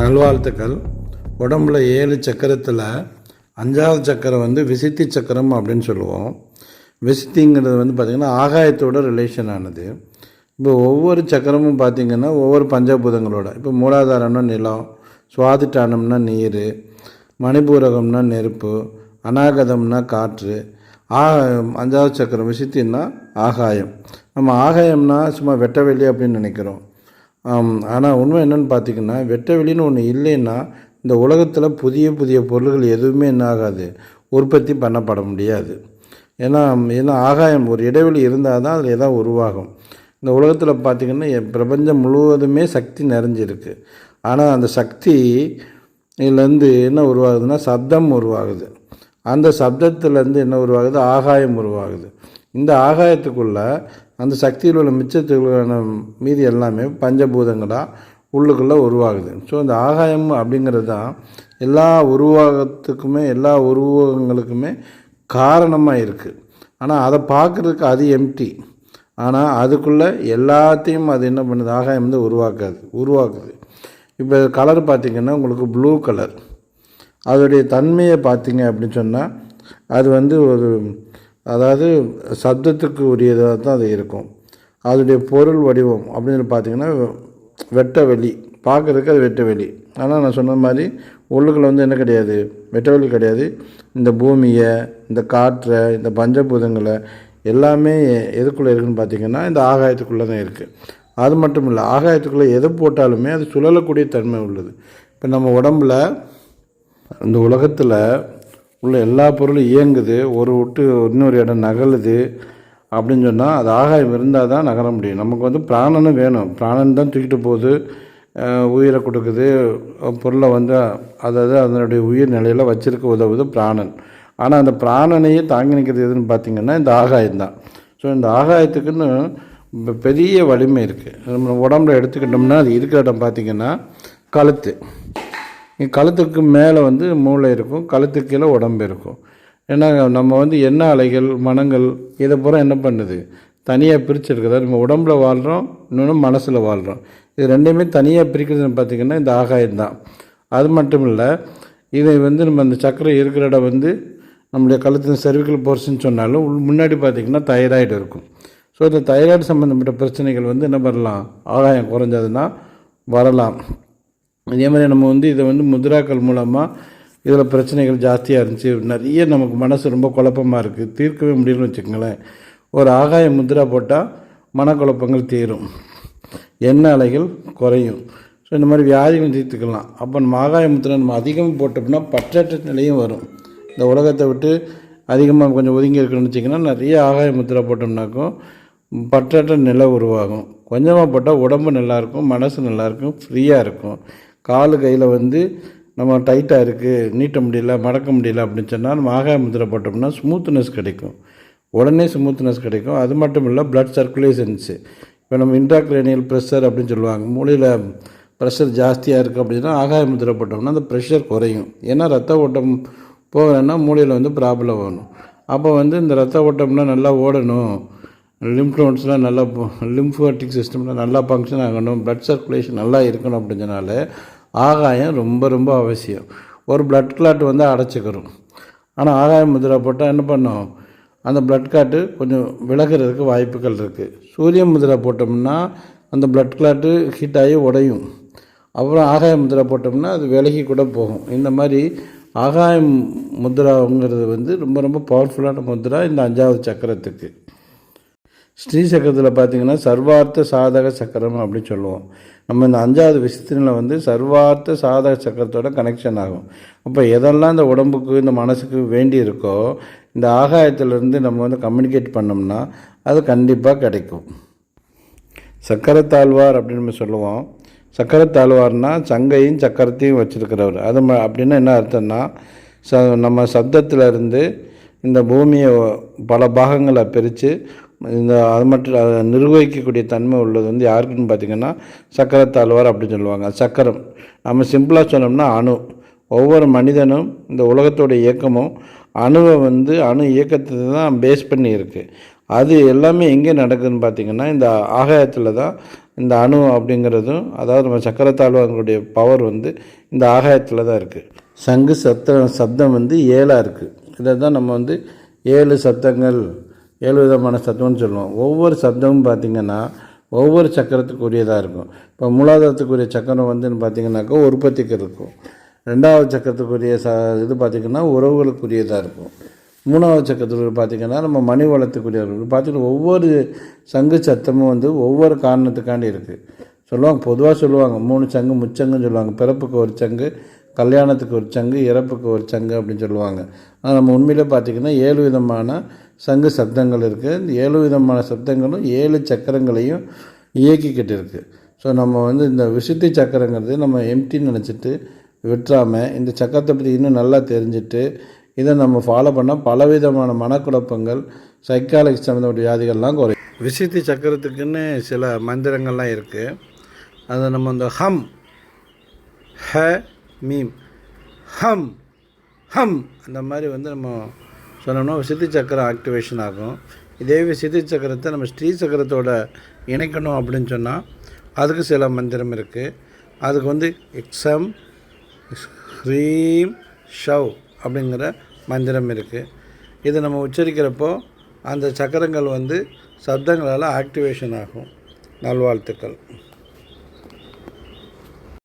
நல்வாழ்த்துக்கள். உடம்புல ஏழு சக்கரத்தில் அஞ்சாவது சக்கரம் வந்து விசித்தி சக்கரம் அப்படின்னு சொல்லுவோம். விசித்திங்கிறது வந்து பார்த்திங்கன்னா ஆகாயத்தோட ரிலேஷன் ஆனது. இப்போ ஒவ்வொரு சக்கரமும் பார்த்திங்கன்னா ஒவ்வொரு பஞ்சபூதங்களோட. இப்போ மூலாதாரம்னா நிலம் சுவாதிட்டானம்னா நீர் மணிபூரகம்னா நெருப்பு அநாகதம்னா காற்று. ஆ அஞ்சாவது சக்கரம் விசித்தின்னா ஆகாயம். நம்ம ஆகாயம்னா சும்மா வெட்ட வெளி அப்படின்னு நினைக்கிறோம். ஆனால் உண்மை என்னென்னு பார்த்திங்கன்னா வெட்ட வெளின்னு ஒன்று இல்லைன்னா இந்த உலகத்தில் புதிய புதிய பொருள்கள் எதுவுமே என்ன ஆகாது. உற்பத்தி பண்ணப்பட முடியாது. ஏன்னா ஏன்னா ஆகாயம் ஒரு இடைவெளி இருந்தால் தான் அதில் எதாவது உருவாகும். இந்த உலகத்தில் பார்த்திங்கன்னா பிரபஞ்சம் முழுவதுமே சக்தி நிறைஞ்சிருக்கு. ஆனால் அந்த சக்தி இதுலேருந்து என்ன உருவாகுதுன்னா சப்தம் உருவாகுது. அந்த சப்தத்துலேருந்து என்ன உருவாகுது? ஆகாயம் உருவாகுது. இந்த ஆகாயத்துக்குள்ளே அந்த சக்தியில் உள்ள மிச்சத்துக்கான மீதி எல்லாமே பஞ்சபூதங்களாக உள்ளுக்குள்ளே உருவாகுது. ஸோ இந்த ஆகாயம் அப்படிங்கிறது தான் எல்லா உருவாகத்துக்குமே எல்லா உருவகங்களுக்குமே காரணமாக இருக்குது ஆனால் அதை பார்க்குறதுக்கு அது எம்டி ஆனால் அதுக்குள்ளே எல்லாத்தையும் அது என்ன பண்ணுது? ஆகாயம் வந்து உருவாக்காது உருவாக்குது. இப்போ கலர் பார்த்திங்கன்னா உங்களுக்கு ப்ளூ கலர் அதோடைய தன்மையை பார்த்திங்க அப்படின்னு சொன்னால் அது வந்து ஒரு அதாவது சப்தத்துக்கு உரியதாக தான் அது இருக்கும். அதோடைய பொருள் வடிவம் அப்படின்னு பார்த்தீங்கன்னா வெட்ட வெளி பார்க்குறதுக்கு அது வெட்ட வெளி ஆனால் நான் சொன்ன மாதிரி உள்ளுக்குள்ள வந்து என்ன கிடையாது? வெட்ட வெளி கிடையாது. இந்த பூமியை இந்த காற்றை இந்த பஞ்சபூதங்களை எல்லாமே எதுக்குள்ளே இருக்குதுன்னு பார்த்தீங்கன்னா இந்த ஆகாயத்துக்குள்ளே தான் இருக்குது அது மட்டும் இல்லை ஆகாயத்துக்குள்ளே எது போட்டாலுமே அது சுழலக்கூடிய தன்மை உள்ளது. இப்போ நம்ம உடம்புல இந்த உலகத்தில் உள்ள எல்லா பொருளும் இயங்குது. ஒரு விட்டு இன்னொரு இடம் நகலுது அப்படின்னு சொன்னால் அது ஆகாயம் இருந்தால் தான் நகர முடியும். நமக்கு வந்து பிராணனும் வேணும். பிராணன் தான் தூக்கிட்டு போகுது உயிரை கொடுக்குது. பொருளை வந்து அதாவது அதனுடைய உயிர் நிலையில் வச்சிருக்க உதவுது பிராணன். ஆனால் அந்த பிராணனையே தாங்கி நிற்கிறது எதுன்னு பார்த்திங்கன்னா இந்த ஆகாயம் தான். ஸோ இந்த ஆகாயத்துக்குன்னு பெரிய வலிமை இருக்குது நம்ம உடம்புல எடுத்துக்கிட்டோம்னா அது இருக்கிற இடம் பார்த்திங்கன்னா கழுத்து. கழுத்துக்கு மேலே வந்து மூளை இருக்கும் கழுத்துக்கு கீழே உடம்பு இருக்கும். ஏன்னா நம்ம வந்து என்ன அலைகள் மனங்கள் இதை பூரா என்ன பண்ணுது? தனியாக பிரிச்சிருக்குதா? நம்ம உடம்புல வாழ்கிறோம் இன்னொன்று மனசில் வாழ்கிறோம் இது ரெண்டையுமே தனியாக பிரிக்கிறதுன்னு பார்த்திங்கன்னா இந்த ஆகாயம் தான். அது மட்டும் இல்லை இதை வந்து நம்ம அந்த சக்கரை இருக்கிற இடம் வந்து நம்மளுடைய கழுத்து செர்விக்கல் போர்ஷன் சொன்னாலும் முன்னாடி பார்த்திங்கன்னா தைராய்டு இருக்கும். ஸோ இந்த தைராய்டு சம்மந்தப்பட்ட பிரச்சனைகள் வந்து என்ன பண்ணலாம்? ஆகாயம் குறைஞ்சதுன்னா வரலாம். அதே மாதிரி நம்ம வந்து இதை வந்து முத்ராக்கள் மூலமாக இதில் பிரச்சனைகள் ஜாஸ்தியாக இருந்துச்சு. நிறைய நமக்கு மனசு ரொம்ப குழப்பமாக இருக்குது தீர்க்கவே முடியலன்னு வச்சுக்கோங்களேன். ஒரு ஆகாய முதிரா போட்டால் மனக்குழப்பங்கள் தீரும். எண்ண அலைகள் குறையும். ஸோ இந்த மாதிரி வியாதிகள் தீர்த்துக்கலாம். அப்போ நம்ம ஆகாய முத்திரை நம்ம அதிகமாக போட்டோம்னா பற்றற்ற நிலையும் வரும். இந்த உலகத்தை விட்டு அதிகமாக கொஞ்சம் ஒதுங்கி இருக்கணும்னு வச்சிங்கன்னா நிறைய ஆகாய முத்திரை போட்டோம்னாக்கும் பற்றற்ற நிலை உருவாகும். கொஞ்சமாக போட்டால் உடம்பு நல்லாயிருக்கும் மனசு நல்லாயிருக்கும் ஃப்ரீயாக இருக்கும். காலு கையில் வந்து நம்ம டைட்டாக இருக்குது நீட்ட முடியல மடக்க முடியல அப்படின்னு சொன்னால் நம்ம ஆகாய முதிரை போட்டோம்னா ஸ்மூத்னஸ் கிடைக்கும். உடனே ஸ்மூத்னஸ் கிடைக்கும். அது மட்டும் இல்லை ப்ளட் சர்க்குலேஷன்ஸு இப்போ நம்ம இன்ட்ராக்ரேனியல் ப்ரெஷர் அப்படின்னு சொல்லுவாங்க. மூளையில் ப்ரெஷர் ஜாஸ்தியாக இருக்குது அப்படின்னா ஆகாய முதிரை போட்டோம்னா அந்த ப்ரெஷர் குறையும். ஏன்னா ரத்த ஓட்டம் போகலைன்னா மூளையில் வந்து ப்ராப்ளம் வரும் அப்போ வந்து இந்த ரத்த ஓட்டம்லாம் நல்லா ஓடணும். லிம்ஃப் நோட்ஸ்லாம் நல்லா லிம்ஃபாட்டிக் சிஸ்டம்லாம் நல்லா ஃபங்க்ஷன் ஆகணும். பிளட் சர்க்குலேஷன் நல்லா இருக்கணும் அப்படின்றனால ஆகாயம் ரொம்ப ரொம்ப அவசியம். ஒரு பிளட் கிளாட் வந்து அடைச்சிக்கிறோம் ஆனால் ஆகாயம் முதிரை போட்டால் என்ன பண்ணும்? அந்த பிளட் கிளாட்டு கொஞ்சம் விலகிறதுக்கு வாய்ப்புகள் இருக்குது சூரிய முதிரை போட்டோம்னா அந்த பிளட் கிளாட்டு ஹீட் ஆகி உடையும். அப்புறம் ஆகாய முதிரை போட்டோம்னா அது விலகி கூட போகும். இந்த மாதிரி ஆகாயம் முதிராங்கிறது வந்து ரொம்ப ரொம்ப பவர்ஃபுல்லான முதிரா இந்த அஞ்சாவது சக்கரத்துக்கு. ஸ்ரீ சக்கரத்தில் பார்த்தீங்கன்னா சர்வார்த்த சாதக சக்கரம் அப்படின்னு சொல்லுவோம். நம்ம இந்த அஞ்சாவது விஷயத்தினில் வந்து சர்வார்த்த சாதக சக்கரத்தோட கனெக்ஷன் ஆகும். அப்போ எதெல்லாம் இந்த உடம்புக்கு இந்த மனசுக்கு வேண்டி இருக்கோ இந்த ஆகாயத்திலேருந்து நம்ம வந்து கம்யூனிகேட் பண்ணோம்னா அது கண்டிப்பாக கிடைக்கும். சக்கரத்தாழ்வார் அப்படின்னு நம்ம சொல்லுவோம். சக்கரத்தாழ்வார்னால் சங்கையும் சக்கரத்தையும் வச்சுருக்கிறவர். அது ம- அப்படின்னா என்ன அர்த்தம்னா ச நம்ம சப்தத்துல இருந்து இந்த பூமியை பல பாகங்களை பிரித்து இந்த அது மட்டும் அதை நிர்வகிக்கக்கூடிய தன்மை உள்ளது வந்து யாருக்குன்னு பார்த்தீங்கன்னா சக்கரத்தாழ்வார் அப்படின்னு சொல்லுவாங்க. சக்கரம். நம்ம சிம்பிளாக சொன்னோம்னா அணு. ஒவ்வொரு மனிதனும் இந்த உலகத்தோட இயக்கமும் அணுவை வந்து அணு இயக்கத்தை தான் பேஸ் பண்ணி இருக்குது அது எல்லாமே எங்கே நடக்குதுன்னு பார்த்தீங்கன்னா இந்த ஆகாயத்தில் தான் இந்த அணு அப்படிங்கிறதும் அதாவது நம்ம சக்கரத்தாழ்வார்களுடைய பவர் வந்து இந்த ஆகாயத்தில் தான் இருக்குது சங்கு சத்த சப்தம் வந்து ஏழாக இருக்குது இதை தான் நம்ம வந்து ஏழு சப்தங்கள் ஏழு விதமான சத்தம்னு சொல்லுவோம். ஒவ்வொரு சப்தமும் பார்த்திங்கன்னா ஒவ்வொரு சக்கரத்துக்குரியதாக இருக்கும். இப்போ மூலாதாரத்துக்குரிய சக்கரம் வந்துன்னு பார்த்திங்கனாக்கா உற்பத்திக்கு இருக்கும். ரெண்டாவது சக்கரத்துக்குரிய ச இது பார்த்திங்கன்னா உறவுகளுக்குரியதாக இருக்கும். மூணாவது சக்கரத்துக்குரிய பார்த்திங்கன்னா நம்ம மணி வளத்துக்குரிய இருக்கும் பார்த்திங்கன்னா ஒவ்வொரு சங்கு சத்தமும் வந்து ஒவ்வொரு காரணத்துக்காண்டி இருக்குது சொல்லுவாங்க பொதுவாக சொல்லுவாங்க மூணு சங்கு முச்சங்குன்னு சொல்லுவாங்க. பிறப்புக்கு ஒரு சங்கு கல்யாணத்துக்கு ஒரு சங்கு இறப்புக்கு ஒரு சங்கு அப்படின்னு சொல்லுவாங்க. ஆனால் நம்ம உண்மையிலே பார்த்திங்கன்னா ஏழு விதமான சங்கு சப்தங்கள் இருக்குது இந்த ஏழு விதமான சப்தங்களும் ஏழு சக்கரங்களையும் இயக்கிக்கிட்டு இருக்குது ஸோ நம்ம வந்து இந்த விசுத்தி சக்கரங்கிறது நம்ம எம்டின்னு நினச்சிட்டு விட்டுறாமல் இந்த சக்கரத்தை பற்றி இன்னும் நல்லா தெரிஞ்சுட்டு இதை நம்ம ஃபாலோ பண்ணால் பலவிதமான மனக்குழப்பங்கள் சைக்காலஜி சம்மந்தப்பட்ட வியாதிகள்லாம் குறையும். விசித்தி சக்கரத்துக்குன்னு சில மந்திரங்கள்லாம் இருக்குது அதை நம்ம இந்த ஹம் ஹ மீம் ஹம் ஹம் அந்த மாதிரி வந்து நம்ம சொன்னோம்னா சித்தி சக்கரம் ஆக்டிவேஷன் ஆகும். இதே சித்தி சக்கரத்தை நம்ம ஸ்ரீ சக்கரத்தோட இணைக்கணும் அப்படின்னு சொன்னால் அதுக்கு சில மந்திரம் இருக்குது அதுக்கு வந்து எக்ஸம் ஹ்ரீம் ஷவ் அப்படிங்கிற மந்திரம் இருக்குது இதை நம்ம உச்சரிக்கிறப்போ அந்த சக்கரங்கள் வந்து சப்தங்களால் ஆக்டிவேஷன் ஆகும். நல்வாழ்த்துக்கள்.